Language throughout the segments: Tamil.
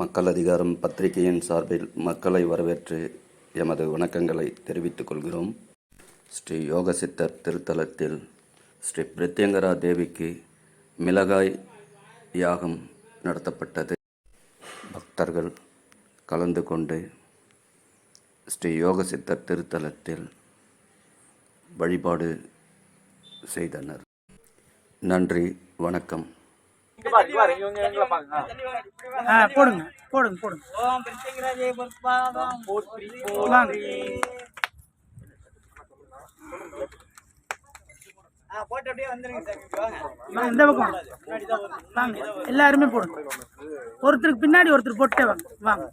மக்கள் அதிகாரம் பத்திரிகையின் சார்பில் மக்களை வரவேற்று எமது வணக்கங்களை தெரிவித்துக் கொள்கிறோம். ஸ்ரீ யோக சித்தர் திருத்தலத்தில் ஸ்ரீ பிரித்யங்கரா தேவிக்கு மிளகாய் யாகம் நடத்தப்பட்டது. பக்தர்கள் கலந்து கொண்டு ஸ்ரீ யோக சித்தர் திருத்தலத்தில் வழிபாடு செய்தனர். நன்றி வணக்கம். ஆ போடுங்க போடுங்க போடுங்க ஓம் பிரித்திங்கராஜே பொற்பாதம் போற்றி வாங்க. போற்றி. ஆ, போட்டு அப்படியே வந்துருங்க சார் இங்க வாங்க. வாங்க, இந்த பக்கம் வாங்க. எல்லாருமே போடுங்க ஒருத்தருக்கு பின்னாடி ஒருத்தர் போட்டே வாங்க வாங்க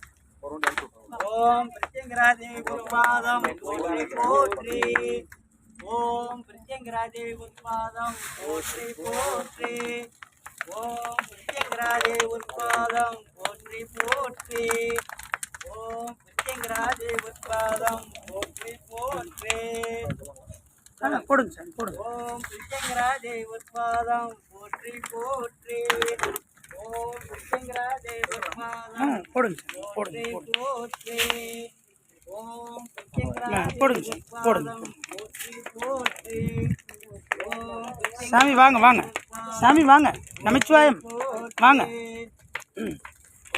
ஓம் பிரித்திங்கராஜே பொற்பாதம் போற்றி போற்றி ஓம் பிரித்திங்கராஜே பொற்பாதம் போற்றி போற்றி ஓம் பிரித்திங்கராஜே பொற்பாதம் போற்றி போற்றி. ஓம் பிரித்திங்கராஜே பொற்பாதம் போற்றி போற்றி. போடுங்க சார் போடுங்க. ஓம் பிரித்திங்கராஜே பொற்பாதம் போற்றி போற்றி. ஓம் பிரித்திங்கராஜே ஆ பொற்பாதம் போடுங்க சார் போடுங்க போற்றி ஓம் போடுங்க சார் போடுங்க. சாமி வாங்க வாங்க. சாமி வாங்க. நமச்சிவாயம். வாங்க.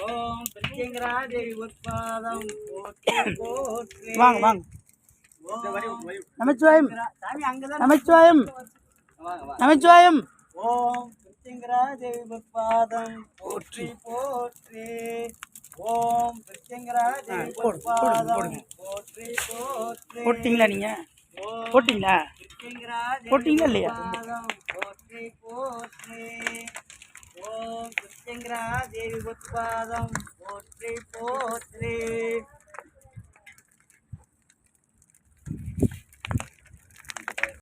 ஓம் வாங்க வாங்க. நமச்சிவாயம். சாமி அங்கதான் நமச்சிவாயம். வாங்க வாங்க நமச்சிவாயம். ஓம் பிரித்திங்கராஜே பொற்பாதம் போற்றி போற்றி ஓம் பிரித்திங்கராஜே ஆ, போற்றி போட்டிங்களா? போட்டிங்களா இல்லையா? பொற்பாதம் போற்றி போற்றி தேவி பிரித்திங்கராஜே போற்றி போற்றி.